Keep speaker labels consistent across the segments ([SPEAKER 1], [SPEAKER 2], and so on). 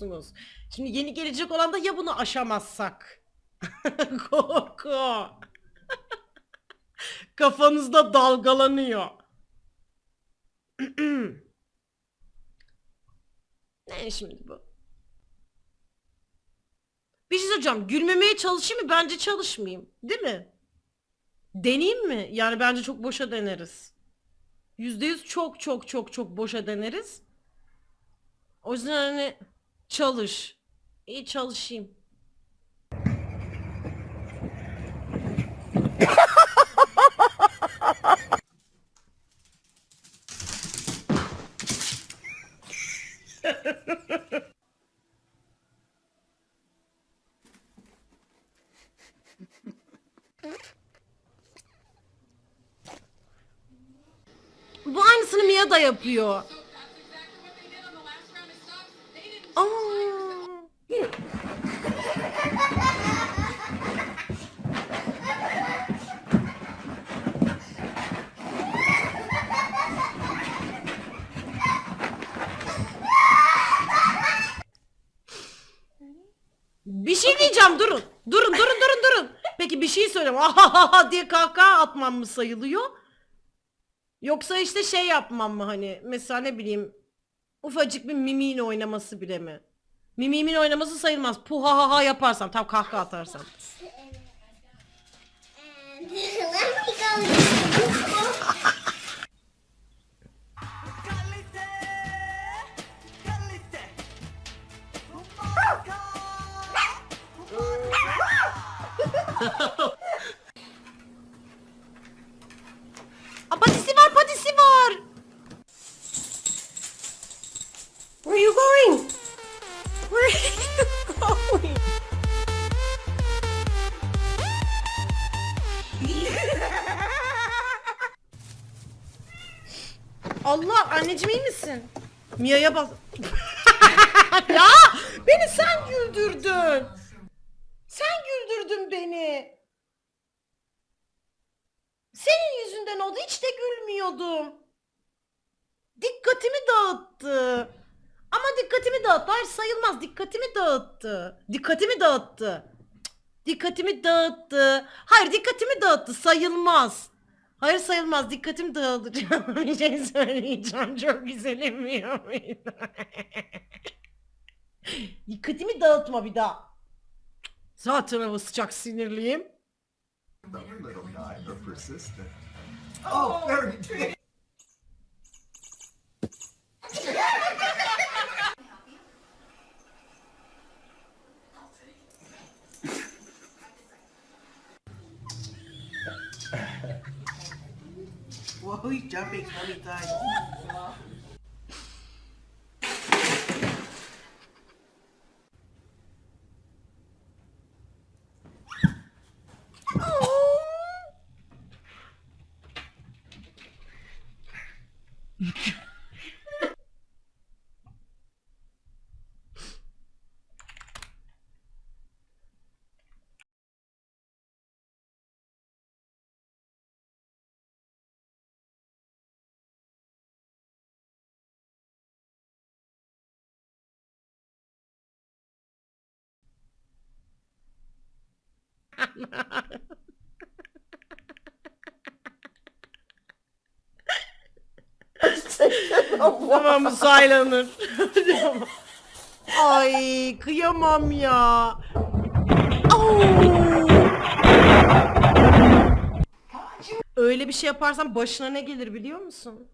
[SPEAKER 1] biliyorsunuz. Şimdi yeni gelecek olan da ya bunu aşamazsak. Korku. Kafanızda dalgalanıyor. ne şimdi bu? Bir şey söyleyeceğim. Gülmemeye çalışayım mı? Bence çalışmayayım. Değil mi? Deneyeyim mi? Yani bence çok boşa deneriz. Yüzde yüz çok çok çok çok boşa deneriz. O yüzden hani çalış. İyi çalışayım. Bu aynısını Mia da yapıyor. Peki bir şey söyleyeyim. Ahahaha diye kahkaha atmam mı sayılıyor? Yoksa işte şey yapmam mı hani mesela ne bileyim ufacık bir mimiğin oynaması bile mi? Mimiğimin oynaması sayılmaz. Puhahaha yaparsam tam kahkaha atarsam. iyi misin? Mia'ya bas. ya beni sen güldürdün. Sen güldürdün beni. Senin yüzünden oldu hiç de gülmüyordum. Dikkatimi dağıttı. Ama dikkatimi dağıttı. Hayır sayılmaz. Dikkatimi dağıttı. Dikkatimi dağıttı. Dikkatimi dağıttı. Hayır dikkatimi dağıttı. Sayılmaz. Hayır sayılmaz. Dikkatimi dağıldı. bir şey söyleyeceğim. Çok güzel emiyor muydu? dikkatimi dağıtma bir daha. Zaten hava sıcak sinirliyim.
[SPEAKER 2] Whoa, he's jumping so many times.
[SPEAKER 1] Tamam saylanır. Ay kıyamam ya. Au! Öyle bir şey yaparsan başına ne gelir biliyor musun?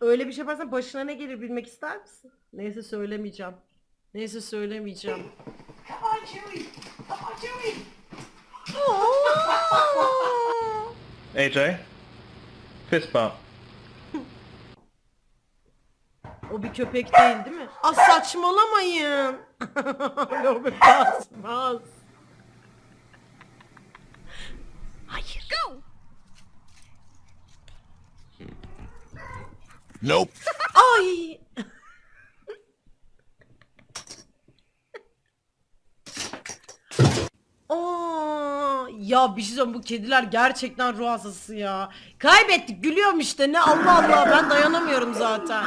[SPEAKER 1] Öyle bir şey yaparsan başına ne gelir bilmek ister misin? Neyse söylemeyeceğim. Neyse söylemeyeceğim.
[SPEAKER 3] AJ, fist bump.
[SPEAKER 1] O bir köpek değil değil mi? Aa saçmalamayın. o bir basmaz. Hayır. Go.
[SPEAKER 4] Nope.
[SPEAKER 1] Ay. Ya bir şey söyleyeyim bu kediler gerçekten ruh hastası ya. Kaybettik gülüyorum işte ne Allah Allah ben dayanamıyorum zaten.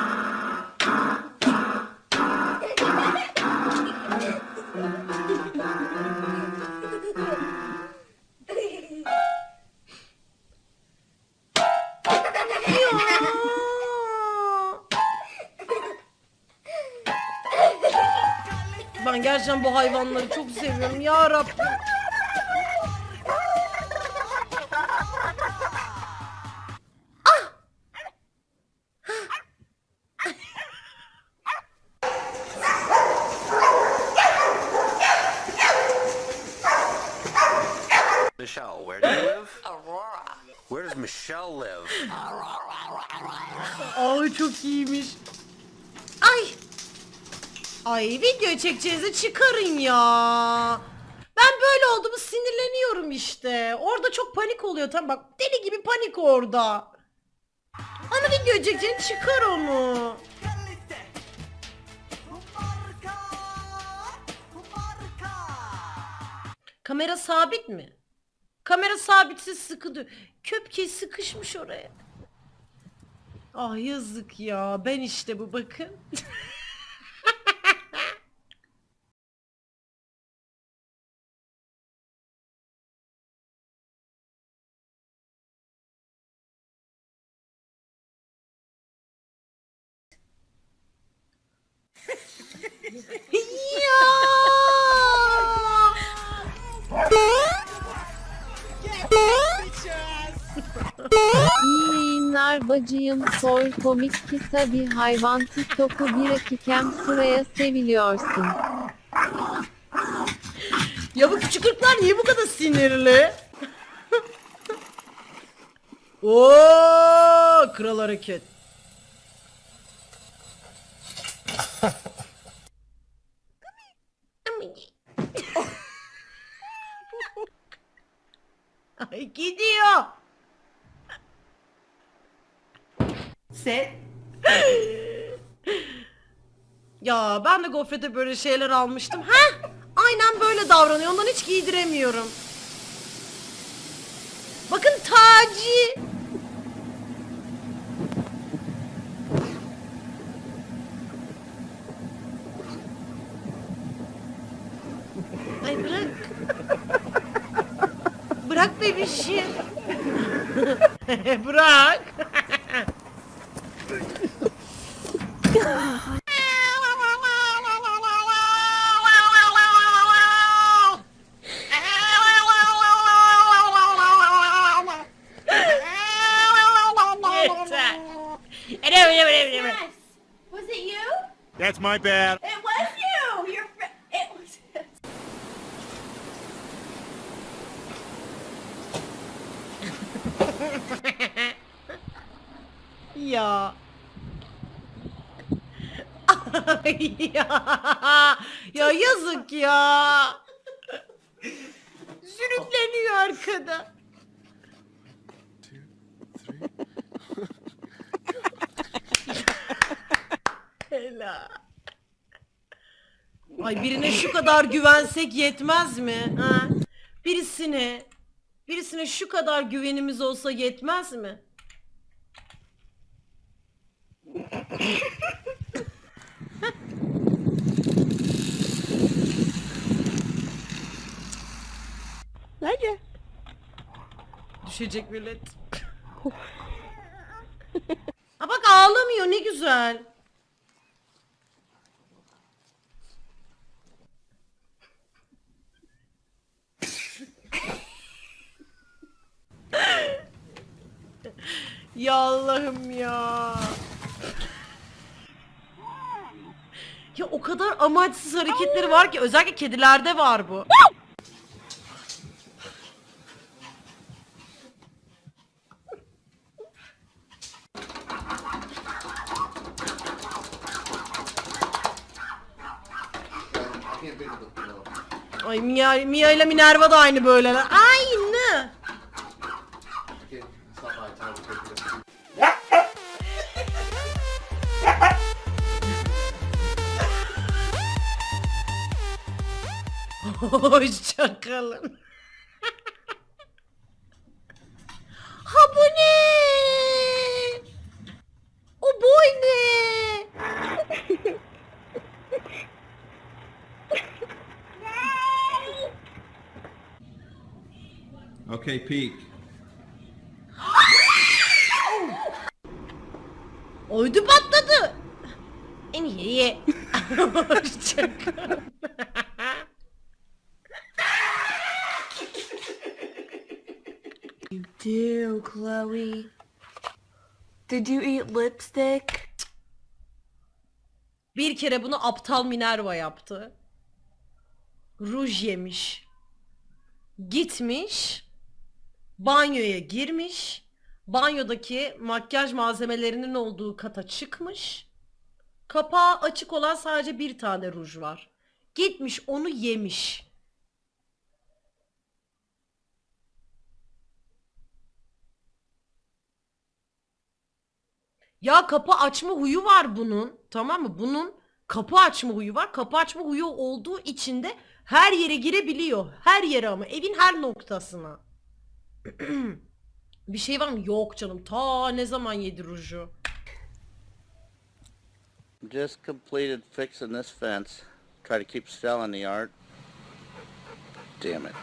[SPEAKER 1] Ben gerçekten bu hayvanları çok seviyorum ya Rabbim. İyiymiş. Ay. Ay video çekeceğinizi çıkarın ya. Ben böyle olduğumu sinirleniyorum işte. Orada çok panik oluyor. Tam bak deli gibi panik orada. Ana video çekeceğini çıkar onu. Kamera sabit mi? Kamera sabitsiz sıkı Köpke sıkışmış oraya. Ah yazık ya. Ben işte bu bakın.
[SPEAKER 5] Yayınlar bacıyım soy komik ki tabi hayvan TikTok'u bir akikem sıraya seviliyorsun.
[SPEAKER 1] Ya bu küçük ırklar niye bu kadar sinirli? Oo, kral hareket. Ay gidiyor.
[SPEAKER 2] Set.
[SPEAKER 1] Ya ben de gofrete böyle şeyler almıştım. Ha? Aynen böyle davranıyor. Ondan hiç giydiremiyorum. Bakın Taci. Ay bırak. bırak bebişim. bırak.
[SPEAKER 6] Yes. Was it you?
[SPEAKER 7] That's my bad.
[SPEAKER 6] It was you. Your fr- it was.
[SPEAKER 1] Ya. Ya. Ya yazık ya. Sürükleniyor arkada. Hela. Ay birine şu kadar güvensek yetmez mi? Ha? Birisine birisine şu kadar güvenimiz olsa yetmez mi?
[SPEAKER 8] Nerede?
[SPEAKER 1] Düşecek millet. Ha bak ağlamıyor ne güzel. ya Allah'ım ya. Ya o kadar amaçsız hareketleri var ki özellikle kedilerde var bu. Mia, Mia ile Minerva da aynı böyleler. Aynı. Hoşçakalın.
[SPEAKER 7] Okay, peek.
[SPEAKER 1] Oydu patladı. En iyi ye. Hoşçakalın.
[SPEAKER 2] do, Chloe. Did you eat lipstick?
[SPEAKER 1] Bir kere bunu aptal Minerva yaptı. Ruj yemiş. Gitmiş. Banyoya girmiş. Banyodaki makyaj malzemelerinin olduğu kata çıkmış. Kapağı açık olan sadece bir tane ruj var. Gitmiş onu yemiş. Ya kapı açma huyu var bunun. Tamam mı? Bunun kapı açma huyu var. Kapı açma huyu olduğu için de her yere girebiliyor. Her yere ama evin her noktasına. Bir şey var mı? Yok canım. Ta ne zaman yedi ruju?
[SPEAKER 9] Just completed fixing this fence. Try to keep Stella in the yard. Damn it.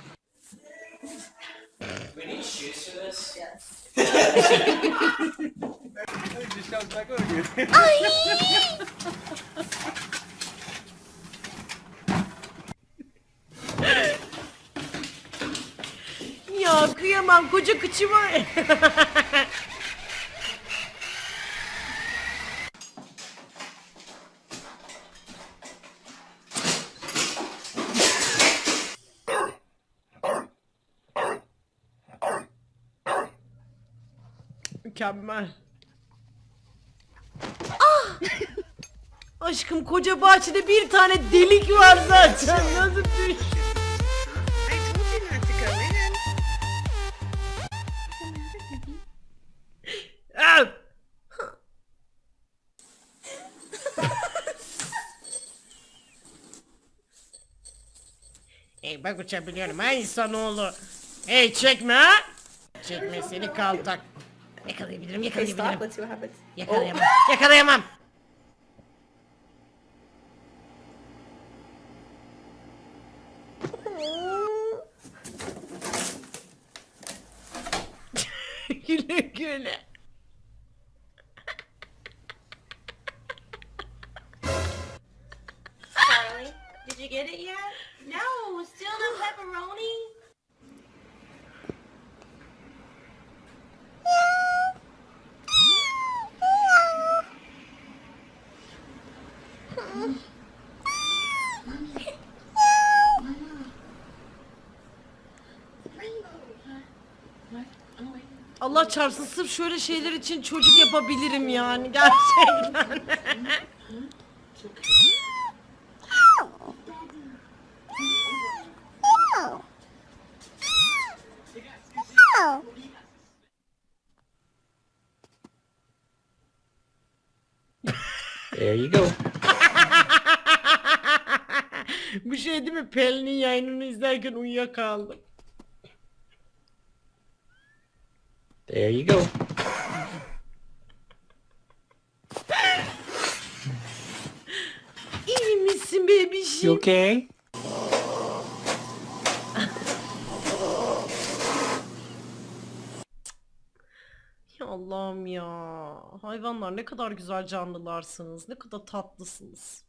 [SPEAKER 1] Ya kıyamam koca kıçı var. Mükemmel. Ah! Aşkım koca bahçede bir tane delik var zaten. Nasıl bir Hey bak uçabiliyorum ha insanoğlu. Hey çekme ha. Çekme seni kaltak. Yakalayabilirim yakalayabilirim. Yakalayamam. Yakalayamam.
[SPEAKER 6] Did you get it yet? No, still no pepperoni.
[SPEAKER 1] Allah çarpsın sırf şöyle şeyler için çocuk yapabilirim yani gerçekten.
[SPEAKER 9] There you go.
[SPEAKER 1] Bu şey değil mi? Pelin'in yayınını izlerken uyuyakaldım.
[SPEAKER 9] There you go.
[SPEAKER 1] İyi misin bebişim?
[SPEAKER 9] okay?
[SPEAKER 1] Ya Allah'ım ya. Hayvanlar ne kadar güzel canlılarsınız. Ne kadar tatlısınız.